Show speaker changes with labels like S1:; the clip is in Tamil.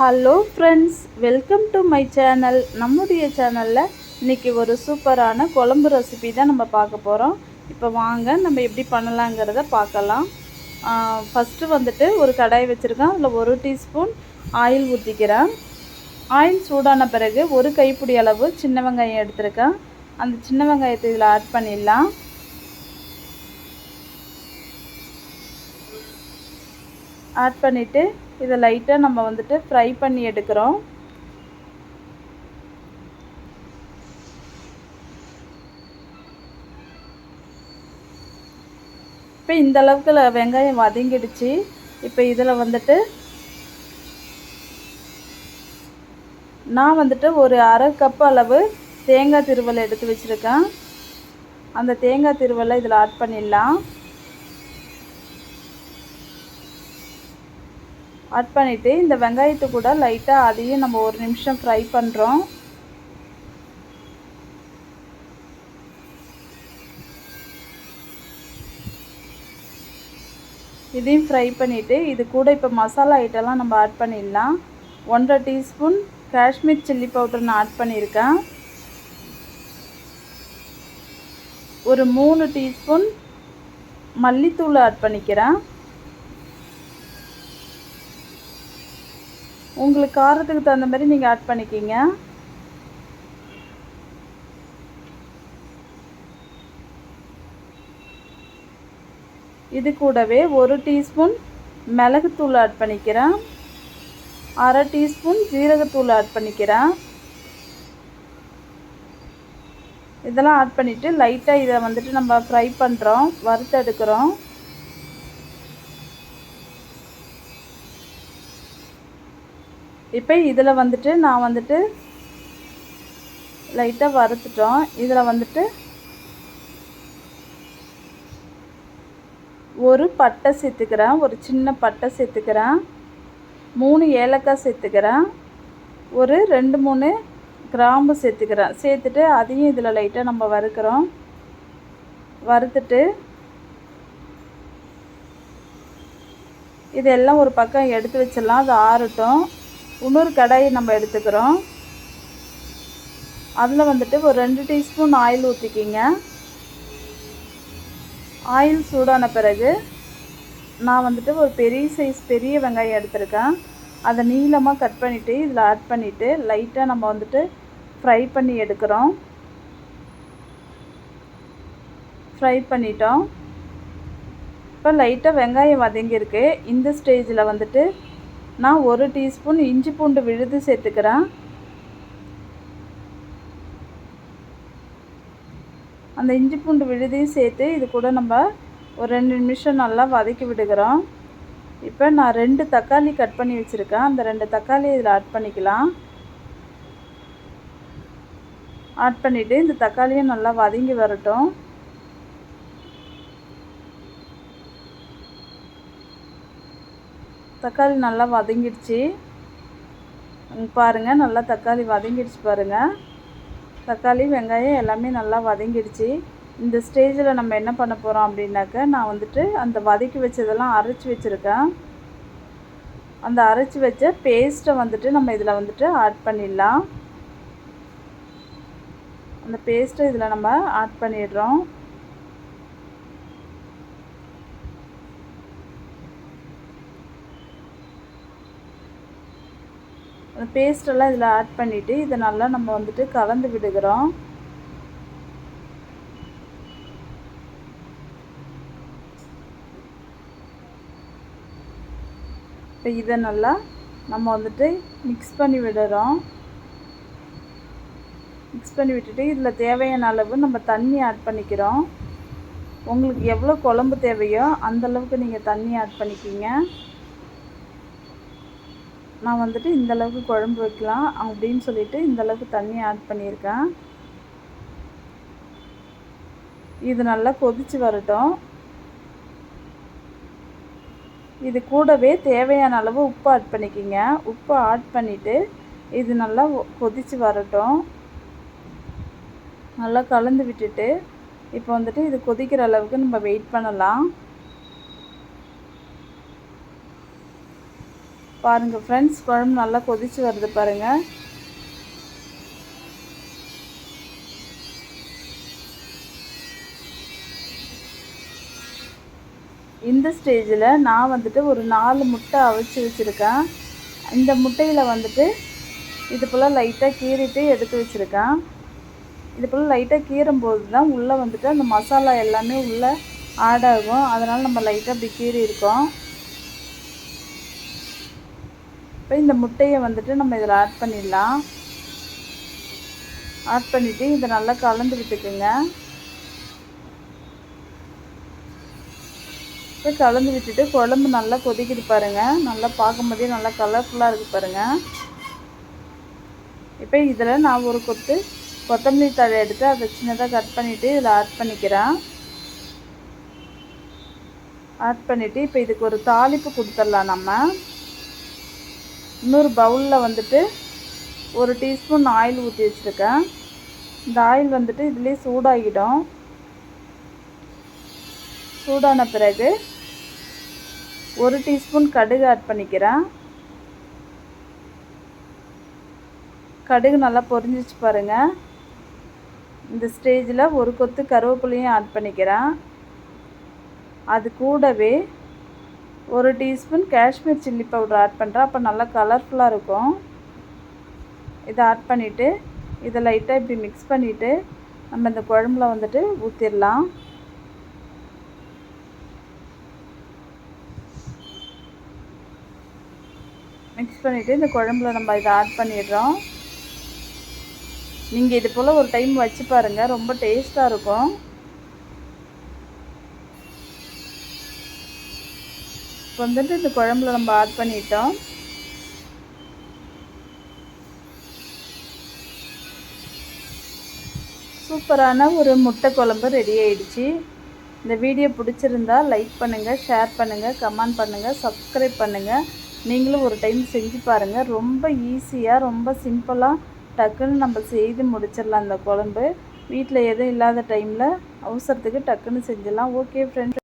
S1: Hello friends welcome to my channel நம்முடைய சேனலில் இன்றைக்கி ஒரு சூப்பரான குழம்பு ரெசிபி தான் நம்ம பார்க்க போகிறோம் இப்போ வாங்க நம்ம எப்படி பண்ணலாங்கிறத பார்க்கலாம். ஃபஸ்ட்டு வந்துட்டு ஒரு கடாய் வச்சுருக்கேன். அதில் ஒரு டீஸ்பூன் ஆயில் ஊற்றிக்கிறேன் ஆயில் சூடான பிறகு ஒரு கைப்பிடி அளவு சின்ன வெங்காயம் எடுத்திருக்கேன். அந்த சின்ன வெங்காயத்தை இதில் ஆட் பண்ணிடலாம். ஆட் பண்ணிவிட்டு இதை லைட்டாக நம்ம வந்துட்டு ஃப்ரை பண்ணி எடுக்கிறோம். இப்போ இந்த அளவுக்கு வெங்காயம் வதங்கிடுச்சு. இப்போ இதில் வந்துட்டு நான் வந்துட்டு ஒரு அரை கப் அளவு தேங்காய் திருவலை எடுத்து வச்சுருக்கேன். அந்த தேங்காய் திருவலை இதில் ஆட் பண்ணிடலாம். ஆட் பண்ணிவிட்டு இந்த வெங்காயத்தை கூட லைட்டாக அதையும் நம்ம ஒரு நிமிஷம் ஃப்ரை பண்ணுறோம் இதையும் ஃப்ரை பண்ணிவிட்டு இது கூட இப்போ மசாலா ஐட்டம்லாம் நம்ம ஆட் பண்ணிடலாம். ஒன்றரை டீஸ்பூன் காஷ்மீர் சில்லி பவுடர் நான் ஆட் பண்ணியிருக்கேன். ஒரு மூணு டீஸ்பூன் மல்லித்தூள் ஆட் பண்ணிக்கிறேன். உங்களுக்கு காரத்துக்கு தகுந்த மாதிரி நீங்கள் ஆட் பண்ணிக்கிங்க. இது கூடவே ஒரு டீஸ்பூன் மிளகுத்தூள் ஆட் பண்ணிக்கிறேன். அரை டீஸ்பூன் ஜீரகத்தூள் ஆட் பண்ணிக்கிறேன். இதெல்லாம் ஆட் பண்ணிவிட்டு லைட்டாக இதை வந்துட்டு நம்ம ஃப்ரை பண்ணுறோம் வறுத்தெடுக்கிறோம். இப்போ இதில் வந்துட்டு நான் வந்துட்டு லைட்டாக வறுத்துட்டோம். இதில் வந்துட்டு ஒரு பட்டை சேர்த்துக்கிறேன். ஒரு சின்ன பட்டை சேர்த்துக்கிறேன். மூணு ஏலக்காய் சேர்த்துக்கிறேன். ஒரு ரெண்டு மூணு கிராம்பு சேர்த்துக்கிறேன். சேர்த்துட்டு அதையும் இதில் லைட்டாக நம்ம வறுக்கிறோம். வறுத்துட்டு இதெல்லாம் ஒரு பக்கம் எடுத்து வச்சிடலாம். அது ஆறட்டும். இன்னொரு கடாயை நம்ம எடுத்துக்கிறோம். அதில் வந்துட்டு ஒரு ரெண்டு டீஸ்பூன் ஆயில் ஊற்றிக்கிங்க ஆயில் சூடான பிறகு நான் வந்துட்டு ஒரு பெரிய சைஸ் பெரிய வெங்காயம் எடுத்திருக்கேன். அதை நீளமாக கட் பண்ணிவிட்டு இதில் ஆட் பண்ணிவிட்டு லைட்டாக நம்ம வந்துட்டு ஃப்ரை பண்ணி எடுக்கிறோம். ஃப்ரை பண்ணிட்டோம். இப்போ லைட்டாக வெங்காயம் வதங்கியிருக்கு. இந்த ஸ்டேஜில் வந்துட்டு நான் ஒரு டீஸ்பூன் இஞ்சி பூண்டு விழுது சேர்த்துக்கிறேன். அந்த இஞ்சி பூண்டு விழுதையும் சேர்த்து இது கூட நம்ம ஒரு ரெண்டு நிமிஷம் நல்லா வதக்கி விடுகிறோம். இப்போ நான் ரெண்டு தக்காளி கட் பண்ணி வச்சுருக்கேன். அந்த ரெண்டு தக்காளி இதில் ஆட் பண்ணிக்கலாம். ஆட் பண்ணிவிட்டு இந்த தக்காளியும் நல்லா வதங்கி வரட்டும். தக்காளி நல்லா வதங்கிடுச்சு. பாருங்கள் நல்லா தக்காளி வதங்கிடுச்சு பாருங்கள் தக்காளி வெங்காயம் எல்லாமே நல்லா வதங்கிடுச்சு. இந்த ஸ்டேஜில் நம்ம என்ன பண்ண போகிறோம் அப்படின்னாக்க நான் வந்துட்டு அந்த வதக்கி வச்சதெல்லாம் அரைச்சி வச்சுருக்கேன். அந்த அரைச்சி வச்ச பேஸ்ட்டை வந்துட்டு நம்ம இதில் வந்துட்டு ஆட் பண்ணிடலாம். அந்த பேஸ்ட்டை இதில் நம்ம ஆட் பண்ணிடுறோம். பேஸ்டெல்லாம் இதில் ஆட் பண்ணிவிட்டு இதை நல்லா நம்ம வந்துட்டு கலந்து விடுகிறோம். இப்போ இதை நல்லா நம்ம வந்துட்டு மிக்ஸ் பண்ணி விடுறோம். மிக்ஸ் பண்ணி விட்டுட்டு இதில் தேவையான அளவு நம்ம தண்ணி ஆட் பண்ணிக்கிறோம். உங்களுக்கு எவ்வளோ குழம்பு தேவையோ அந்தளவுக்கு நீங்கள் தண்ணி ஆட் பண்ணிக்கிங்க. நான் வந்துட்டு இந்த அளவுக்கு குழம்பு வைக்கலாம் அப்படின்னு சொல்லிட்டு இந்த அளவுக்கு தண்ணி ஆட் பண்ணியிருக்கேன். இது நல்லா கொதித்து வரட்டும். இது கூடவே தேவையான அளவு உப்பு ஆட் பண்ணிக்கிங்க. உப்பு ஆட் பண்ணிவிட்டு இது நல்லா கொதித்து வரட்டும். நல்லா கலந்து விட்டுட்டு இப்போ வந்துட்டு இது கொதிக்கிற அளவுக்கு நம்ம வெயிட் பண்ணலாம். பாருங்கள் ஃப்ரெண்ட்ஸ் குழம்பு நல்லா கொதிச்சு வருது பாருங்கள் இந்த ஸ்டேஜில் நான் வந்துட்டு ஒரு நாலு முட்டை அவிச்சு வச்சுருக்கேன். இந்த முட்டையில் வந்துட்டு இது போல் லைட்டாக கீறிட்டு எடுத்து வச்சுருக்கேன். இது போல் லைட்டாக கீறும்போது தான் உள்ளே வந்துட்டு அந்த மசாலா எல்லாமே உள்ளே ஆட் ஆகும். அதனால் நம்ம லைட்டாக அப்படி கீறி இருக்கோம் இப்போ இந்த முட்டையை வந்துட்டு நம்ம இதில் ஆட் பண்ணிடலாம். ஆட் பண்ணிவிட்டு இதை நல்லா கலந்து விட்டுக்குங்க. இப்போ கலந்து விட்டுட்டு குழம்பு நல்லா கொதிக்கிட்டு பாருங்கள் நல்லா பார்க்கும்போதே நல்லா கலர்ஃபுல்லாக இருக்குது பாருங்கள் இப்போ இதில் நான் ஒரு கொத்து கொத்தமல்லி தழை எடுத்து அதை சின்னதாக கட் பண்ணிவிட்டு இதில் ஆட் பண்ணிக்கிறேன். ஆட் பண்ணிவிட்டு இப்போ இதுக்கு ஒரு தாளிப்பு கொடுத்துடலாம் நம்ம. இன்னொரு பவுலில் வந்துட்டு ஒரு டீஸ்பூன் ஆயில் ஊற்றி வச்சுருக்கேன். இந்த ஆயில் வந்துட்டு இதுலேயே சூடாகிடும். சூடான பிறகு ஒரு டீஸ்பூன் கடுகு ஆட் பண்ணிக்கிறேன். கடுகு நல்லா பொரிஞ்சிச்சு பாருங்கள் இந்த ஸ்டேஜில் ஒரு கொத்து கருவேப்பிலையும் ஆட் பண்ணிக்கிறேன். அது கூடவே ஒரு teaspoon Kashmir chilli powder add பண்ணுறேன் அப்போ நல்லா கலர்ஃபுல்லாக இருக்கும். இதை ஆட் பண்ணிவிட்டு இதை லைட்டாக இப்படி மிக்ஸ் பண்ணிவிட்டு நம்ம இந்த குழம்புல வந்துட்டு ஊற்றிடலாம் மிக்ஸ் பண்ணிவிட்டு இந்த குழம்புல நம்ம இதை ஆட் பண்ணிடுறோம். நீங்கள் இது போல் ஒரு டைம் வச்சு பாருங்கள் ரொம்ப டேஸ்ட்டாக இருக்கும். இப்போ வந்துட்டு இந்த குழம்புல நம்ம ஆட் பண்ணிட்டோம். சூப்பரான ஒரு முட்டை குழம்பு ரெடி ஆயிடுச்சு. இந்த வீடியோ பிடிச்சிருந்தா லைக் பண்ணுங்கள் ஷேர் பண்ணுங்கள் கமெண்ட் பண்ணுங்கள் சப்ஸ்கிரைப் பண்ணுங்கள் நீங்களும் ஒரு டைம் செஞ்சு பாருங்கள் ரொம்ப ஈஸியாக ரொம்ப சிம்பிளாக டக்குன்னு நம்ம செய்து முடிச்சிடலாம் அந்த குழம்பு. வீட்டில் எதுவும் இல்லாத டைமில் அவசரத்துக்கு டக்குன்னு செஞ்சிடலாம். Okay friends